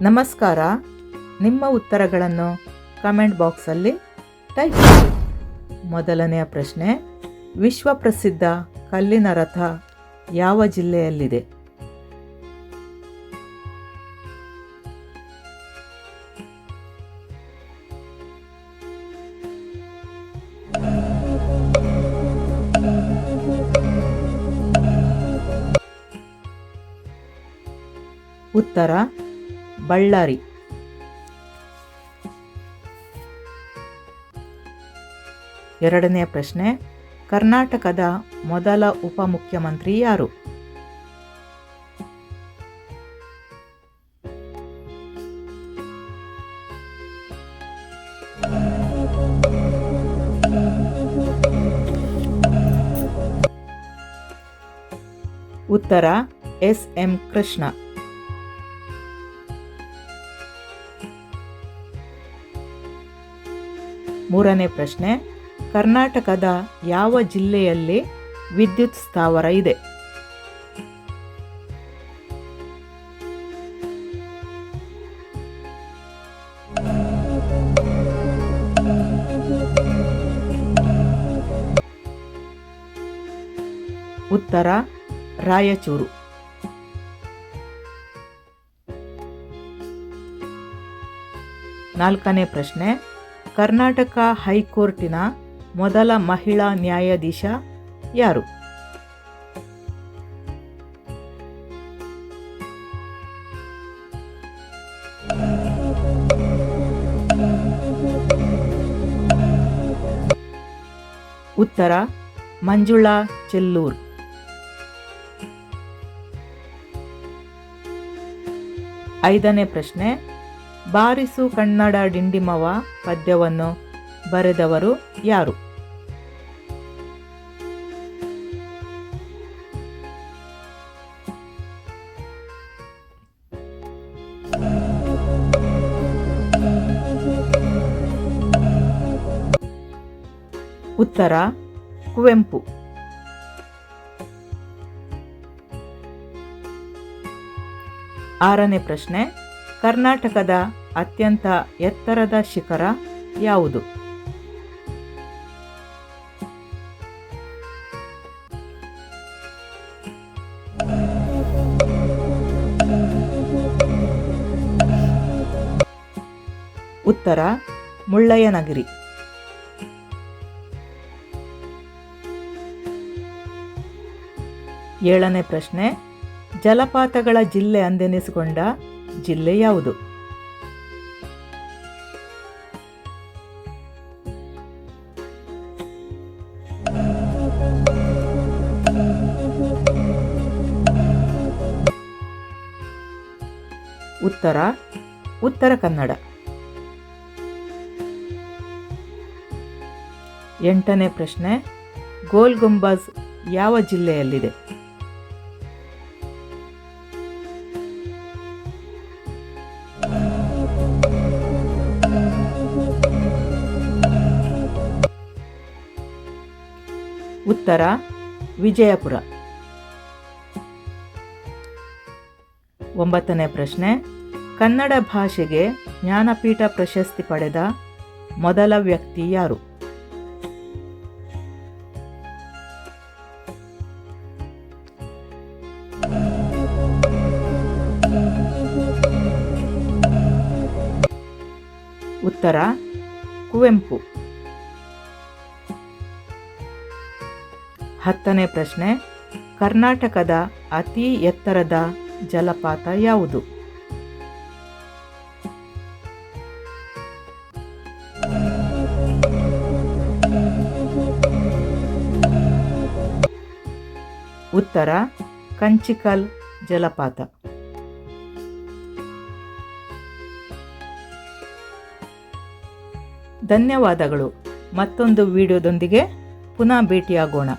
ನಮಸ್ಕಾರ. ನಿಮ್ಮ ಉತ್ತರಗಳನ್ನು ಕಮೆಂಟ್ ಬಾಕ್ಸಲ್ಲಿ ಟೈಪ್ ಮಾಡಿ. ಮೊದಲನೆಯ ಪ್ರಶ್ನೆ, ವಿಶ್ವ ಪ್ರಸಿದ್ಧ ಕಲ್ಲಿನ ರಥ ಯಾವ ಜಿಲ್ಲೆಯಲ್ಲಿದೆ? ಉತ್ತರ ಬಳ್ಳಾರಿ. ಎರಡನೆಯ ಪ್ರಶ್ನೆ ಕರ್ನಾಟಕದ ಮೊದಲ ಉಪಮುಖ್ಯಮಂತ್ರಿ ಯಾರು? ಉತ್ತರ ಎಸ್ ಎಂ ಕೃಷ್ಣ. ಮೂರನೇ ಪ್ರಶ್ನೆ ಕರ್ನಾಟಕದ ಯಾವ ಜಿಲ್ಲೆಯಲ್ಲಿ ವಿದ್ಯುತ್ ಸ್ಥಾವರ ಇದೆ? ಉತ್ತರ ರಾಯಚೂರು. ನಾಲ್ಕನೇ ಪ್ರಶ್ನೆ ಕರ್ನಾಟಕ ಹೈಕೋರ್ಟಿನ ಮೊದಲ ಮಹಿಳಾ ನ್ಯಾಯಾಧೀಶ ಯಾರು? ಉತ್ತರ ಮಂಜುಳಾ ಚೆಲ್ಲೂರ್. ಐದನೇ ಪ್ರಶ್ನೆ ಬಾರಿಸು ಕನ್ನಡ ಡಿಂಡಿಮವ ಪದ್ಯವನ್ನು ಬರೆದವರು ಯಾರು? ಉತ್ತರ ಕುವೆಂಪು. ಆರನೇ ಪ್ರಶ್ನೆ ಕರ್ನಾಟಕದ ಅತ್ಯಂತ ಎತ್ತರದ ಶಿಖರ ಯಾವುದು? ಉತ್ತರ ಮುಳ್ಳಯ್ಯನಗಿರಿ. ಏಳನೇ ಪ್ರಶ್ನೆ ಜಲಪಾತಗಳ ಜಿಲ್ಲೆ ಅಂದೆನಿಸಿಕೊಂಡ ಜಿಲ್ಲೆ ಯಾವುದು? ಉತ್ತರ ಉತ್ತರ ಕನ್ನಡ. ಎಂಟನೇ ಪ್ರಶ್ನೆ ಗೋಲ್ ಗುಂಬಜ್ ಯಾವ ಜಿಲ್ಲೆಯಲ್ಲಿದೆ? ಉತ್ತರ ವಿಜಯಪುರ. ಒಂಬತ್ತನೇ ಪ್ರಶ್ನೆ. ಕನ್ನಡ ಭಾಷೆಗೆ ಜ್ಞಾನಪೀಠ ಪ್ರಶಸ್ತಿ ಪಡೆದ ಮೊದಲ ವ್ಯಕ್ತಿ ಯಾರು? ಉತ್ತರ ಕುವೆಂಪು. ಹತ್ತನೇ ಪ್ರಶ್ನೆ, ಕರ್ನಾಟಕದ ಅತಿ ಎತ್ತರದ ಜಲಪಾತ ಯಾವುದು? ಉತ್ತರ, ಕಂಚಿಕಲ್ ಜಲಪಾತ. ಧನ್ಯವಾದಗಳು. ಮತ್ತೊಂದು ವಿಡಿಯೋದೊಂದಿಗೆ ಪುನಃ ಭೇಟಿಯಾಗೋಣ.